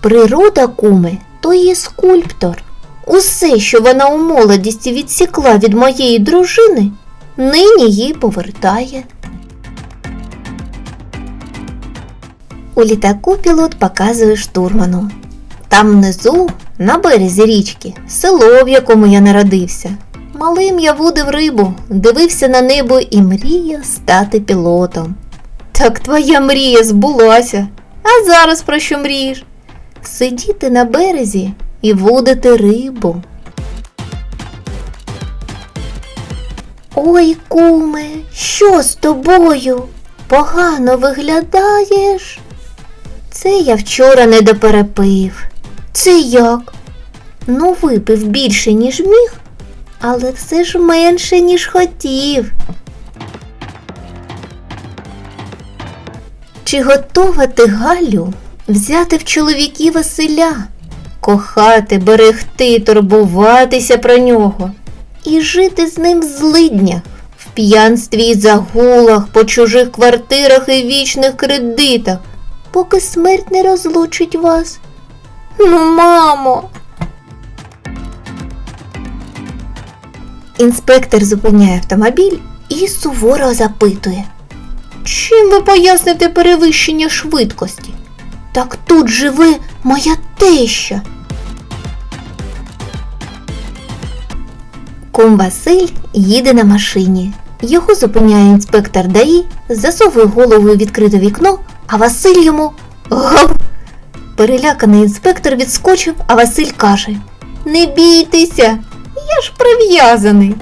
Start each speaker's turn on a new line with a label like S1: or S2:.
S1: Природа куми то є скульптор. Усе, що вона у молодості відсікла від моєї дружини, нині їй повертає. У літаку пілот показує штурману. Там внизу, на березі річки, село, в якому я народився. Малим я вудив рибу, дивився на небо і мріяв стати пілотом. Так твоя мрія збулася. А зараз про що мрієш? Сидіти на березі і вудити рибу. Ой, куме, що з тобою? Погано виглядаєш? Це я вчора не доперепив. Це як? Ну, випив більше, ніж міг, але все ж менше, ніж хотів. Чи готова ти, Галю, взяти в чоловіки Василя, кохати, берегти, турбуватися про нього і жити з ним в злиднях, в п'янстві і загулах, по чужих квартирах і вічних кредитах, поки смерть не розлучить вас? Ну, мамо. Інспектор зупиняє автомобіль і суворо запитує. Чим ви поясните перевищення швидкості? Так тут живе моя теща. Кум Василь їде на машині. Його зупиняє інспектор ДАІ, засовує голову відкрите вікно, а Василь йому гав. Переляканий інспектор відскочив, а Василь каже: Не бійтеся, я ж прив'язаний.